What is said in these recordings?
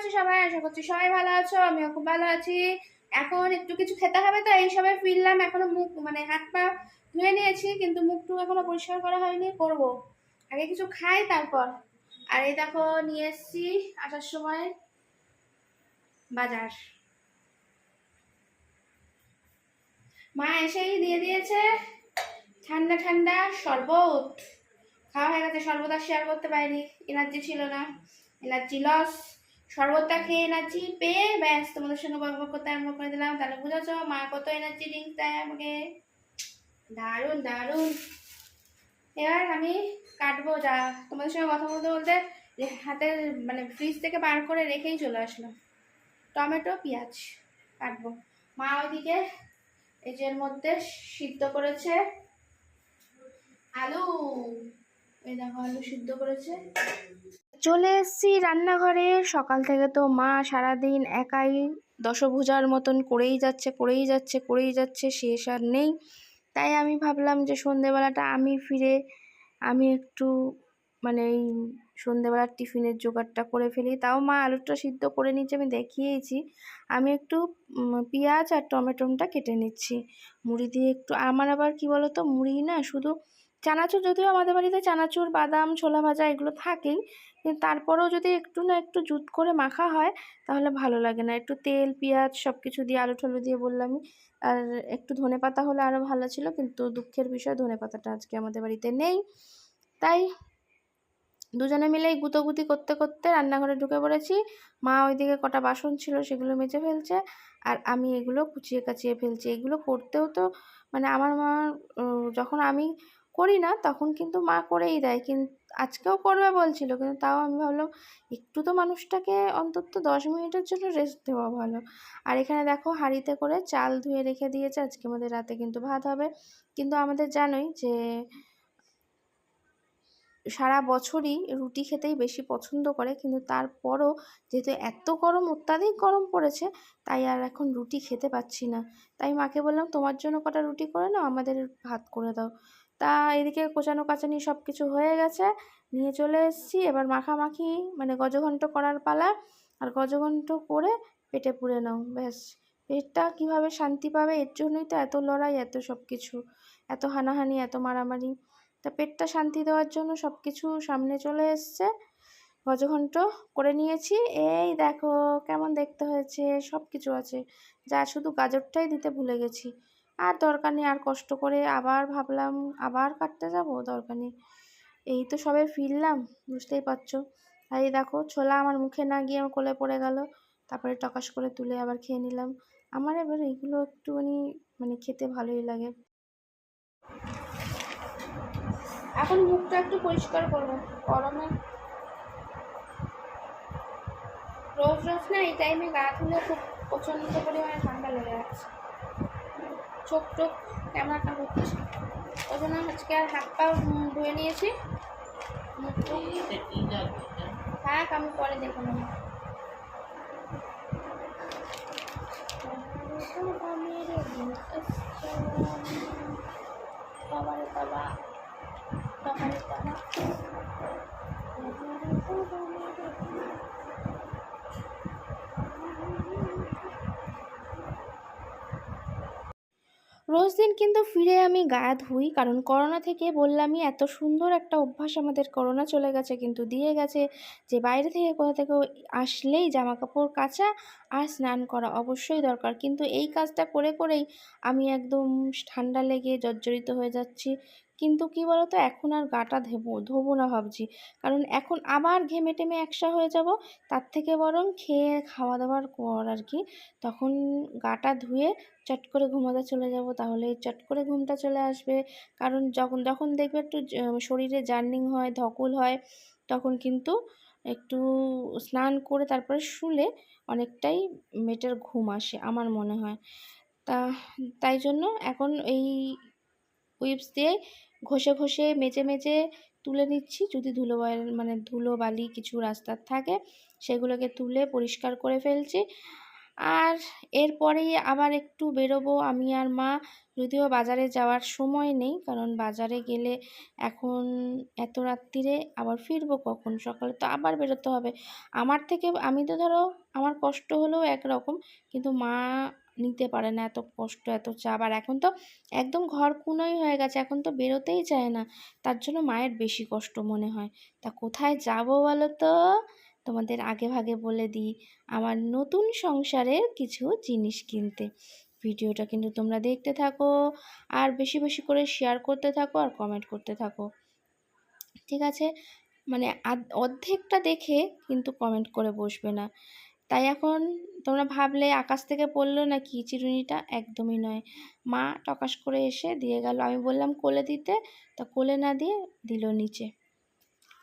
আছো সবাই? আশা করছি সবাই ভালো আছো, আমিও খুব ভালো আছি। এখন একটু কিছু খেতে হবে তো, এই সবাই ফিরলাম, এখনও মুখ মানে হাত পা ধুয়ে নিয়েছি, কিন্তু মুখ টুক এখনও পরিষ্কার করা হয়নি, করব। আগে কিছু খাই তারপর। আর এই দেখো, নিয়ে এসছি আসার সময় বাজার। মা এসেই দিয়ে দিয়েছে ঠান্ডা ঠান্ডা শরবত। খাওয়া হয়ে গেছে, শরবত আর শেয়ার করতে পারিনি। এনার্জি ছিল না এনার্জি লস শরবতটা খেয়ে এনার্জি পেয়ে ব্যাস, তোমাদের সঙ্গে বক করতে আরম্ভ করে দিলাম। তাহলে বুঝেছ, মা কত এনার্জি ড্রিঙ্ক দেয় আমাকে। দারুণ দারুণ। এবার আমি কাটবো যা, তোমাদের সঙ্গে কথা বলতে বলতে হাতের মানে ফ্রিজ থেকে বার করে রেখেই চলে আসলো টমেটো, পেঁয়াজ কাটবো। মা ওইদিকে এর মধ্যে সিদ্ধ করেছে আলু। চলে এসেছি রান্নাঘরে। সকাল থেকে তো মা সারাদিন একাই দশভুজার মতন করেই যাচ্ছে করেই যাচ্ছে করেই যাচ্ছে, শেষ আর নেই। তাই আমি ভাবলাম যে সন্ধেবেলাটা আমি ফিরে, আমি একটু মানে এই সন্ধেবেলার টিফিনের জোগাড়টা করে ফেলি। তাও মা আলুটা সিদ্ধ করে নিচ্ছে আমি দেখিয়েছি। আমি একটু পেঁয়াজ আর টমেটোটা কেটে নিচ্ছি। মুড়ি দিয়ে একটু আমার আবার কি বলো তো মুড়ি না শুধু চানাচুর যদিও আমাদের বাড়িতে চানাচুর, বাদাম, ছোলা ভাজা এগুলো থাকেই। কিন্তু তারপরেও যদি একটু না একটু জুত করে মাখা হয়, তাহলে ভালো লাগে না। একটু তেল, পেঁয়াজ সব কিছু দিয়ে, আলু ঠলু দিয়ে বললামই। আর একটু ধনে পাতা হলে আরও ভালো ছিল, কিন্তু দুঃখের বিষয় ধনে পাতাটা আজকে আমাদের বাড়িতে নেই। তাই দুজনে মিলেই গুতোগুতি করতে করতে রান্নাঘরে ঢুকে পড়েছি। মা ওইদিকে কটা বাসন ছিল সেগুলো মেজে ফেলছে, আর আমি এগুলো কুচিয়ে কাচিয়ে ফেলছি। এগুলো করতেও তো মানে আমার মা যখন আমি করি না, তখন কিন্তু মা করেই দেয়। কিন্তু আজকেও করবে বলছিল, কিন্তু তাও আমি ভাবলাম একটু তো মানুষটাকে অন্তত দশ মিনিটের জন্য রেস্ট দেওয়া ভালো। আর এখানে দেখো হাঁড়িতে করে চাল ধুয়ে রেখে দিয়েছে, আজকে আমাদের রাতে কিন্তু ভাত হবে। কিন্তু আমাদের জানোই যে, সারা বছরই রুটি খেতেই বেশি পছন্দ করে, কিন্তু তারপরও যেহেতু এত গরম, অত্যাধিক গরম পড়েছে, তাই আর এখন রুটি খেতে পাচ্ছি না। তাই মাকে বললাম, তোমার জন্য কটা রুটি করে নাও, আমাদের ভাত করে দাও। তা এদিকে কোচানো কাচানি সব কিছু হয়ে গেছে, নিয়ে চলে এসেছি। এবার মাখামাখি মানে গজঘণ্ট করার পালা আর গজঘণ্ট করে পেটে পুড়ে নাও, ব্যাস। পেটটা কীভাবে শান্তি পাবে, এর জন্যই তো এত লড়াই, এত সব কিছু এত হানাহানি, এত মারামারি। তা পেটটা শান্তি দেওয়ার জন্য সব কিছু সামনে চলে এসছে। গজঘণ্ট করে নিয়েছি। এই দেখো, কেমন দেখতে হয়েছে সব কিছু আছে। যা শুধু গাজরটাই দিতে ভুলে গেছি। আর দরকার নেই, আর কষ্ট করে আবার ভাবলাম আবার কাটতে যাব, দরকার নেই। এই তো সবে ফিরলাম, বুঝতেই পারছ। আর এই দেখো, ছোলা আমার মুখে না গিয়ে আমার কোলে পড়ে গেল। তারপরে টকাস করে তুলে আবার খেয়ে নিলাম। আমার এবার এগুলো একটুখানি মানে খেতে ভালোই লাগে। এখন মুখটা একটু পরিষ্কার করব, গরমে। রোজ রোজ না এই টাইমে গা ধুলে খুব প্রচণ্ড পরিমাণে ঠান্ডা লেগে যাচ্ছে। চোখ টোক কেমন একটা হচ্ছে ওই জন্য আজকে আর হাত পা ধুয়ে নিয়েছি। হ্যাঁ আমি পরে দেখে নেব রোজ দিন কিন্তু ফিরে আমি গা ধুই কারণ করোনা থেকে বললামই এত সুন্দর একটা অভ্যাস আমাদের করোনা চলে গেছে, কিন্তু দিয়ে গেছে যে বাইরে থেকে কোথা থেকে আসলেই জামা কাপড় কাচা আর স্নান করা অবশ্যই দরকার। কিন্তু এই কাজটা করে করেই আমি একদম ঠান্ডা লেগে জর্জরিত হয়ে যাচ্ছি। কিন্তু কি বলতো? এখন আর গাটা ধেবো, ধোবো না ভাবছি। কারণ এখন আবার ঘেমে টেমে একসা হয়ে যাব, তার থেকে বরং খেয়ে খাওয়া দাওয়ার পর আর কি তখন গাটা ধুয়ে চট করে ঘুমাতে চলে যাব। তাহলে চট করে ঘুমটা চলে আসবে। কারণ যখন যখন দেখবে একটু শরীরে জার্নিং হয়, ধকল হয়, তখন কিন্তু একটু স্নান করে তারপরে শুলে অনেকটাই মেয়েটার ঘুম আসে আমার মনে হয়। তা, তাই জন্য এখন এই উইপস দিয়ে ঘষে ঘষে, মেজে মেজে তুলে নিচ্ছি। যদি ধুলো মানে ধুলো বালি কিছু রাস্তার থাকে, সেগুলোকে তুলে পরিষ্কার করে ফেলছি। আর এরপরেই আবার একটু বেরোবো আমি আর মা। যদিও বাজারে যাওয়ার সময় নেই, কারণ বাজারে গেলে এখন এত রাত্রিরে আবার ফিরবো কখন? সকালে তো আবার বেরোতে হবে। আমার থেকে, আমি তো ধরো, আমার কষ্ট হলেও একরকম, কিন্তু মা নিতে পারে না, এত কষ্ট, এত চাপ। আর এখন তো একদম ঘর কুনোই হয়ে গেছে, এখন তো বেরোতেই চায় না। তার জন্য মায়ের বেশি কষ্ট মনে হয়। তা কোথায় যাব বলো তো তোমাদের আগে ভাগে বলে দিই, আমার নতুন সংসারের কিছু জিনিস কিনতে। ভিডিওটা কিন্তু তোমরা দেখতে থাকো, আর বেশি বেশি করে শেয়ার করতে থাকো, আর কমেন্ট করতে থাকো। ঠিক আছে? মানে অর্ধেকটা দেখে কিন্তু কমেন্ট করে বসবে না। তাই এখন তোমরা ভাবলে আকাশ থেকে পড়ল না কি চিরুনিটা? একদমই নয়। মা টকাশ করে এসে দিয়ে গেল। আমি বললাম, কোলে দিতে? তা কোলে না দিয়ে দিল নিচে।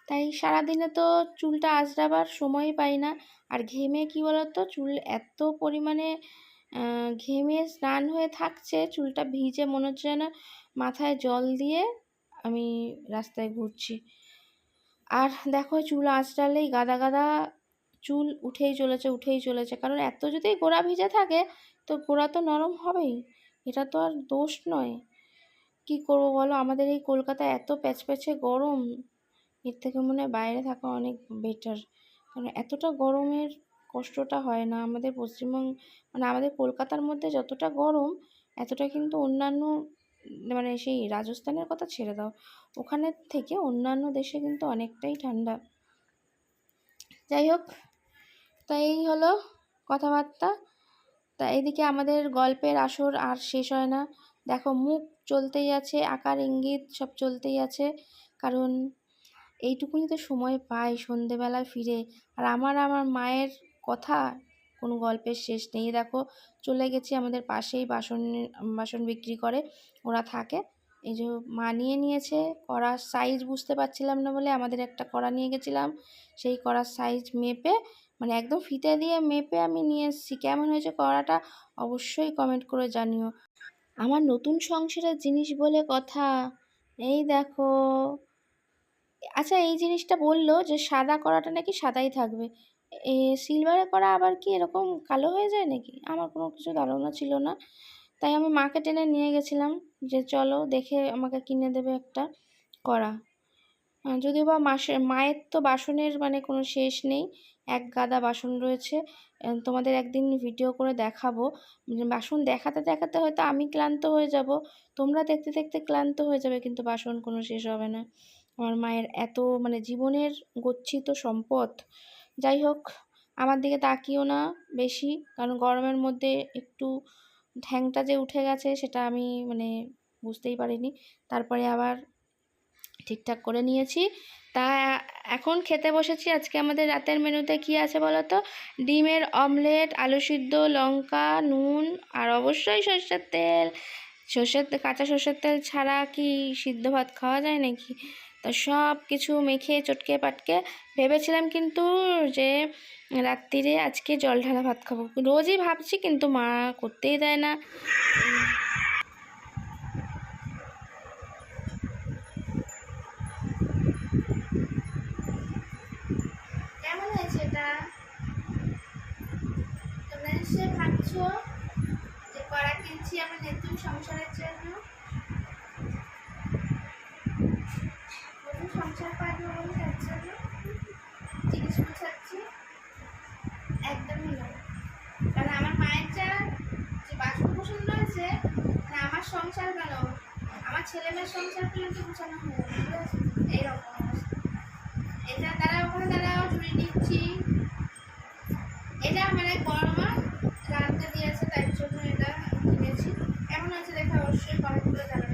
তাই সারাদিনে তো চুলটা আঁচড়াবার সময় পাই না। আর ঘেমে কি বলতো? চুল এত পরিমাণে ঘেমে স্নান হয়ে থাকছে, চুলটা ভিজে মনে হচ্ছে যেন মাথায় জল দিয়ে আমি রাস্তায় ঘুরছি। আর দেখো, চুল আঁচড়ালেই গাদা গাদা চুল উঠেই চলেছে উঠেই চলেছে। কারণ এত যদি গোড়া ভিজে থাকে, তো গোড়া তো নরম হবেই। এটা তো আর দোষ নয়। কি করব বলো? আমাদের এই কলকাতায় এত প্যাচপ্যাচে গরম, এর থেকে মনে হয় বাইরে থাকা অনেক বেটার কারণ এতটা গরমের কষ্টটা হয় না। আমাদের পশ্চিমবঙ্গ মানে আমাদের কলকাতার মধ্যে যতটা গরম, এতটা কিন্তু অন্যান্য মানে সেই রাজস্থানের কথা ছেড়ে দাও। ওখানের থেকে অন্যান্য দেশে কিন্তু অনেকটাই ঠান্ডা। যাই হোক, তাই এই হলো কথাবার্তা। তা এদিকে আমাদের গল্পের আসর আর শেষ হয় না। দেখো মুখ চলতেই আছে, আকার, ইঙ্গিত সব চলতেই আছে। কারণ এইটুকুনি তো সময় পাই সন্ধেবেলায় ফিরে। আর আমার আমার মায়ের কথা কোনো গল্পের শেষ নেই। দেখো চলে গেছি আমাদের পাশেই বাসন বাসন বিক্রি করে, ওরা থাকে। এই যে মা নিয়ে নিয়েছে কড়ার সাইজ বুঝতে পারছিলাম না বলে আমাদের একটা কড়া নিয়ে গেছিলাম। সেই কড়ার সাইজ মেপে মানে একদম ফিতে দিয়ে মেপে আমি নিয়ে এসেছি। কেমন হয়েছে কড়াটা অবশ্যই কমেন্ট করে জানিও। আমার নতুন সংসারের জিনিস বলে কথা, এই দেখো। আচ্ছা এই জিনিসটা বলল যে সাদা কড়াটা নাকি সাদাই থাকবে। এ সিলভারে করা আবার কি এরকম কালো হয়ে যায় নাকি? আমার কোনো কিছু ধারণা ছিল না। তাই আমি মাকে টেনে নিয়ে গেছিলাম যে চলো দেখে আমাকে কিনে দেবে একটা কড়া। যদিও বা মাসে, মায়ের তো বাসনের মানে কোনো শেষ নেই, এক গাদা বাসন রয়েছে। তোমাদের একদিন ভিডিও করে দেখাবো। বাসন দেখাতে দেখাতে হয়তো আমি ক্লান্ত হয়ে যাব, তোমরা দেখতে দেখতে ক্লান্ত হয়ে যাবে, কিন্তু বাসন কোনো শেষ হবে না। আমার মায়ের এত মানে জীবনের গচ্ছিত সম্পদ। যাই হোক, আমার দিকে তাকিও না বেশি, কারণ গরমের মধ্যে একটু ঠ্যাংটা যে উঠে গেছে সেটা আমি মানে বুঝতেই পারিনি। তারপরে আবার ঠিকঠাক করে নিয়েছি। তা এখন খেতে বসেছি। আজকে আমাদের রাতের মেনুতে কি আছে বলো তো ডিমের অমলেট, আলু সিদ্ধ, লঙ্কা, নুন আর অবশ্যই সর্ষের তেল। সর্ষের, কাঁচা সর্ষের তেল ছাড়া কি সিদ্ধ ভাত খাওয়া যায় নাকি? তো সব কিছু মেখে, চটকে, পাটকে ভেবেছিলাম কিন্তু যে রাত্রিরে আজকে জল ঢালা ভাত খাব। রোজই ভাবছি কিন্তু মা করতেই দেয় না। কেমন ভাবছ যে কড়া কিনছি আমার নতুন সংসারের জন্য সংসার পাইব বলে তার জন্য জিনিস গুছাচ্ছি একদমই নয় কারণ আমার মায়ের যা যে বাসন কুসন রয়েছে মানে আমার সংসার কেন? আমার ছেলে মেয়ের সংসার পর্যন্ত গুছানো হয়ে যাবে এইরকম এটা তারা ওখানে তারা জুড়ে নিচ্ছি। এটা মানে বড়মা রান্না দিয়েছে, তাই জন্য এটা কিনেছি। এমন আছে দেখে অবশ্যই কমেন্ট করে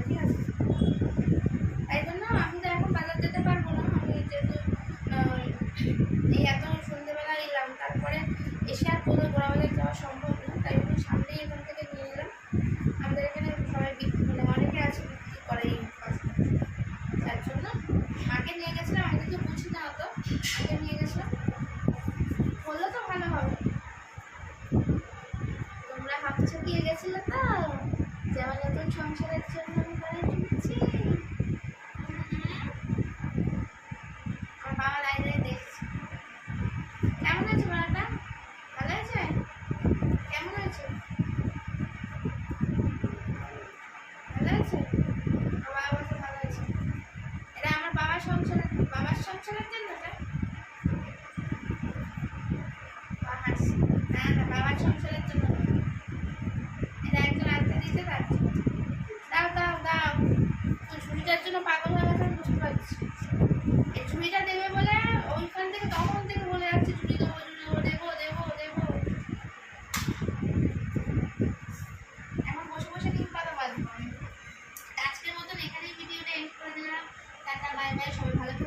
That's.